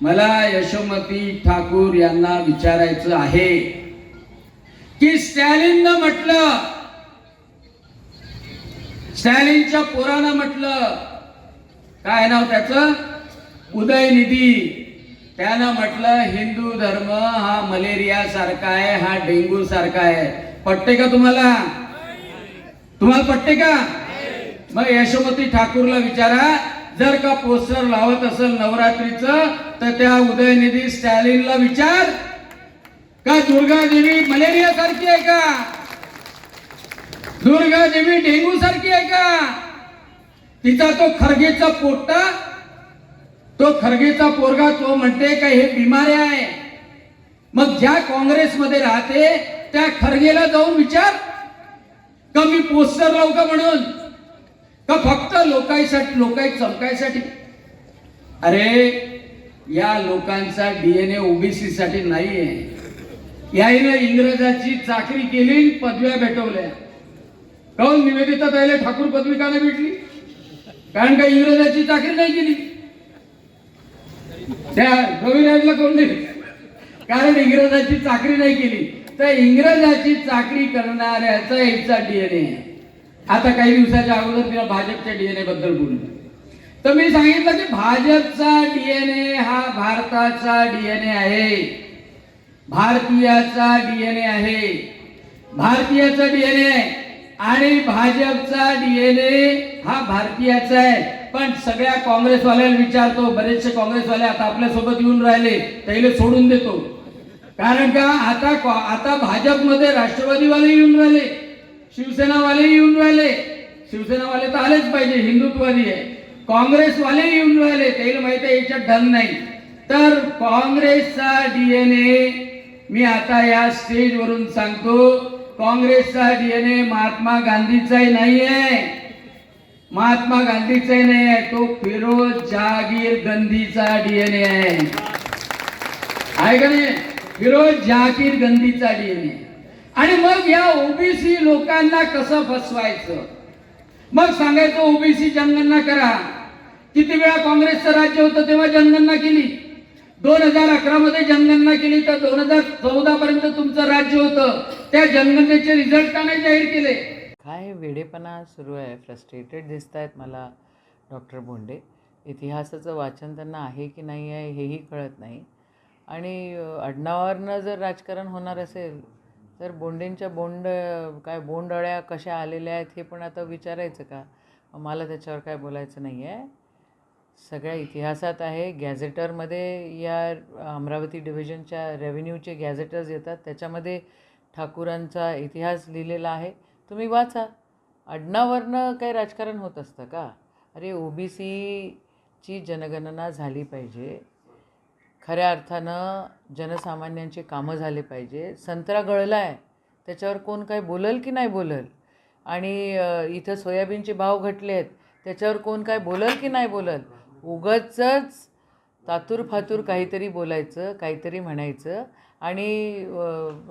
मला यशोमती ठाकूर यांना विचारायचं आहे की स्टॅलिननं म्हटलं स्टॅलिनच्या पोरानं म्हटलं काय नाव त्याचं? उदयनिधी. त्यानं म्हटलं हिंदू धर्म हा मलेरिया सारखा आहे हा डेंग्यू सारखा आहे. पटते का तुम्हाला? तुम्हाला पटते का? मग यशोमती ठाकूरला विचारा. जर का पोस्टर लावत असेल नवरात्रीचं तर त्या उदयनिधी स्टॅलिनला विचार. का दुर्गा देवी मलेरिया सारखी आहे का? दुर्गा देवी डेंग्यू सारखी आहे का? तिचा तो खरगेचा पोट्टा तो खरगेचा पोरगा तो म्हणते का हे बिमारी आहे. मग ज्या काँग्रेसमध्ये राहते त्या खरगेला जाऊन विचार. का मी पोस्टर लावू का म्हणून? का फक्त लोकांसाठी लोकांनी चमकायसाठी? अरे या लोकांचा डीएनए ओबीसी साठी नाहीये. याईनं इंग्रजाची चाकरी केली पदव्या भेटवल्या. काऊन निवेदिता ताईला ठाकूर पदवी का नाही भेटली? कारण का इंग्रजाची चाकरी नाही केली? त्या रविराजला कोण नाही कारण इंग्रजाची चाकरी नाही केली. तर इंग्रजाची चाकरी करणाऱ्याचा याचा डीएनए आता काही दिवसाच्या अगोदर तिला भाजपच्या डीएनए बद्दल बोललो तर मी सांगितलं की भाजपचा डीएनए हा भारताचा डीएनए आहे. भारतीयाचा डीएनए आहे. भारतीयाचा डीएनए आणि भाजपचा डीएनए हा भारतीयाचा आहे. पण सगळ्या काँग्रेसवाल्याला विचारतो बरेचसे काँग्रेसवाले आता आपल्यासोबत येऊन राहिले त्याला सोडून देतो. कारण का आता आता भाजपमध्ये राष्ट्रवादीवाले येऊन राहिले. शिवसेनावाले येऊन राहिले. शिवसेनावाले तर आलेच पाहिजे हिंदुत्ववादी आहे. काँग्रेसवाले येऊन राहिले त्याला माहिती आहे याच्यात ढंग नाही. तर काँग्रेसचा डीएनए मी आता या स्टेजवरून सांगतो. काँग्रेसचा डीएनए महात्मा गांधीचाही नाही आहे महात्मा गांधीचाही नाही आहे तो फिरोज जहागीर गांधीचा डीएनए आहे. का नाही? फिरोज जहागीर गंधीचा डीएनए आणि मग या ओबीसी लोकांना कसं फसवायचं? मग सांगायचं ओबीसी जनगणना करा. किती वेळा काँग्रेसचं राज्य होतं तेव्हा जनगणना केली? दोन हजार अकरा मध्ये जनगणना केली तर दोन हजार चौदा पर्यंत तुमचं राज्य होतं. त्या जनगणनेचे रिझल्ट का नाही जाहीर केले? काय वेडेपणा सुरू आहे? फ्रस्ट्रेटेड दिसत आहेत मला डॉक्टर बोंडे. इतिहासाचं वाचन त्यांना आहे की नाही आहे हेही कळत नाही. आणि अ, जर राजकारण होणार असेल तर बोंडेंच्या बोंड काय बोंडअळ्या कशा आलेल्या आहेत हे पण आता विचारायचं का? मला त्याच्यावर काय बोलायचं नाही आहे सगळ्या इतिहासात आहे. गॅझेटरमध्ये या अमरावती डिव्हिजनच्या रेव्हेन्यूचे गॅझेटर्स येतात. त्याच्यामध्ये ठाकूरांचा इतिहास लिहिलेला आहे. तुम्ही वाचा. अडनावरनं काही राजकारण होत असतं का? अरे ओ बी सीची जनगणना झाली पाहिजे. खऱ्या अर्थानं जनसामान्यांचे कामं झाले पाहिजे. संत्रा गळला आहे त्याच्यावर कोण काय बोलल की नाही बोलल? आणि इथं सोयाबीनचे भाव घटले आहेत त्याच्यावर कोण काय बोलल की नाही बोलल? उगचच तातूर फातूर काहीतरी बोलायचं काहीतरी म्हणायचं. आणि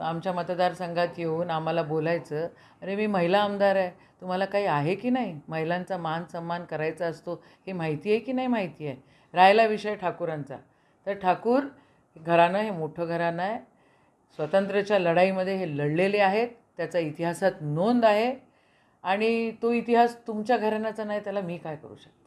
आमच्या मतदारसंघात येऊन आम्हाला बोलायचं अरे मी महिला आमदार आहे तुम्हाला काही आहे की नाही? महिलांचा मान सन्मान करायचा असतो हे माहिती आहे की नाही माहिती आहे? राहिला विषय ठाकूरांचा. तर ठाकूर घराणं हे मोठं घराणं आहे. स्वातंत्र्याच्या लढाईमध्ये हे लढलेले आहेत. त्याचा इतिहासात नोंद आहे. आणि तो इतिहास तुमच्या घराण्याचा नाही त्याला मी काय करू शकते?